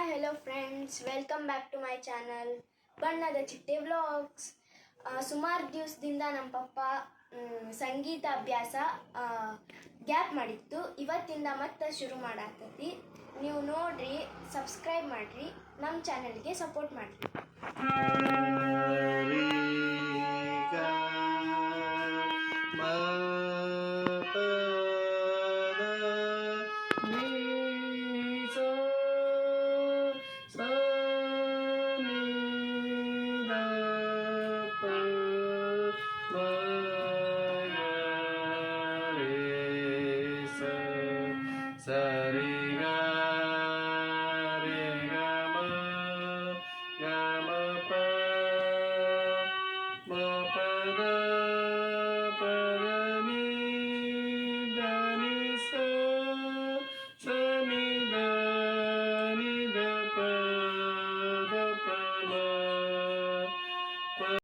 Hi hello friends welcome back to my channel ಬಣ್ಣದ ಚಿಟ್ಟೆ vlogs ಸುಮಾರು ದಿವಸದಿಂದ ನಮ್ಮ ಪಪ್ಪ ಸಂಗೀತ ಅಭ್ಯಾಸ ಗ್ಯಾಪ್ ಮಾಡಿತ್ತು. ಇವತ್ತಿಂದ ಮತ್ತೆ ಶುರು ಮಾಡಾಕತಿ ನೀವು ನೋಡ್ರಿ ಸಬ್ಸ್ಕ್ರೈಬ್ ಮಾಡಿರಿ ನಮ್ಮ ಚಾನಲ್ಗೆ ಸಪೋರ್ಟ್ ಮಾಡಿರಿ. சரிகா ma pa Mama.